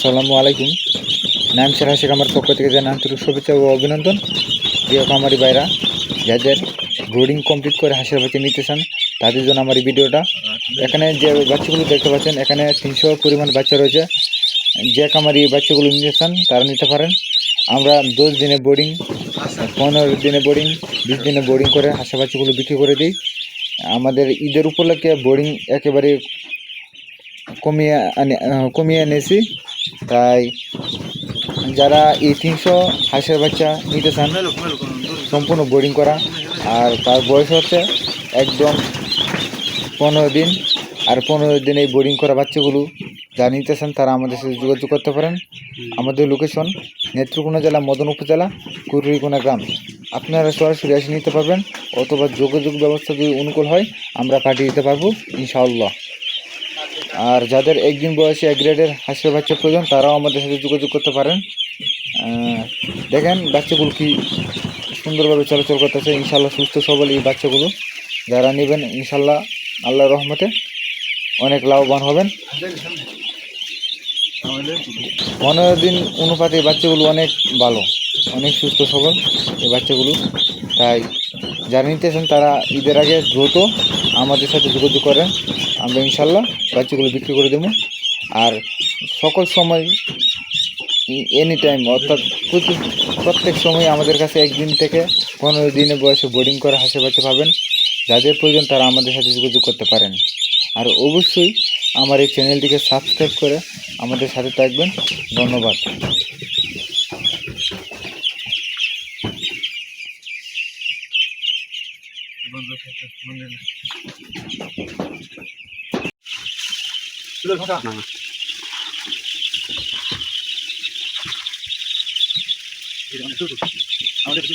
আসসালামু আলাইকুম। নাম সেরা শেখ আমার পক্ষ থেকে জানা আন্তরিক শুভেচ্ছা ও অভিনন্দন। প্রিয় কামারি ভাইরা, যাদের ব্রোডিং কমপ্লিট করে হাঁসের বাচ্চা নিতে চান, তাদের জন্য আমার এই ভিডিওটা। এখানে যে বাচ্চাগুলো দেখতে পাচ্ছেন, এখানে তিনশো পরিমাণ বাচ্চা রয়েছে। যে কামারি বাচ্চাগুলো নিতে চান, তারা নিতে পারেন। আমরা দশ দিনে বোর্ডিং, পনেরো দিনে বোর্ডিং, বিশ দিনে বোর্ডিং করে হাঁসের বাচ্চাগুলো বিক্রি করে দিই। আমাদের ঈদের উপলক্ষে বোর্ডিং একেবারে কমিয়ে আনে কমিয়ে এনেছি। তাই যারা এই তিনশো হাঁসের বাচ্চা নিতে চান, সম্পূর্ণ বোর্ডিং করা। আর তার বয়স হচ্ছে একদম পনেরো দিন। আর পনেরো দিন এই বোর্ডিং করা বাচ্চাগুলো যারা নিতে চান, তারা আমাদের সাথে যোগাযোগ করতে পারেন। আমাদের লোকেশন নেত্রকোনা জেলা, মদন উপজেলা কুরুরিকোনা গ্রাম। আপনারা সরাসরি এসে নিতে পারবেন, অথবা যোগাযোগ ব্যবস্থা যদি অনুকূল হয়, আমরা পাঠিয়ে দিতে পারব, ইনশাআল্লাহ। আর যাদের একদিন বয়সে এক গ্রেডের হাঁসের বাচ্চা প্রয়োজন, তারাও আমাদের সাথে যোগাযোগ করতে পারেন। দেখেন বাচ্চাগুলো কি সুন্দরভাবে চলাচল করতেছে। ইনশাল্লাহ সুস্থ সবল এই বাচ্চাগুলো যারা নেবেন ইনশাল্লাহ আল্লাহ রহমতে অনেক লাভবান হবেন। পনেরো দিন অনুপাতে বাচ্চাগুলো অনেক ভালো, অনেক সুস্থ সবল এই বাচ্চাগুলো। তাই যারা নিতে নিতেছেন তারা ঈদের আগে দ্রুত আমাদের সাথে যোগাযোগ করেন। আমরা ইনশাল্লাহ বাচ্চাগুলো বিক্রি করে দেবো। আর সকল সময় এনি টাইম অর্থাৎ প্রতি প্রত্যেক সময় আমাদের কাছে একদিন থেকে পনেরো দিনের বয়সে বোর্ডিং করে বাচ্চা পাবেন। যাদের প্রয়োজন, তারা আমাদের সাথে যোগাযোগ করতে পারেন। আর অবশ্যই আমার এই চ্যানেলটিকে সাবস্ক্রাইব করে আমাদের সাথে থাকবেন। ধন্যবাদ। 慢走，慢走，慢点。石头上啥？别动，别动，别动，别动。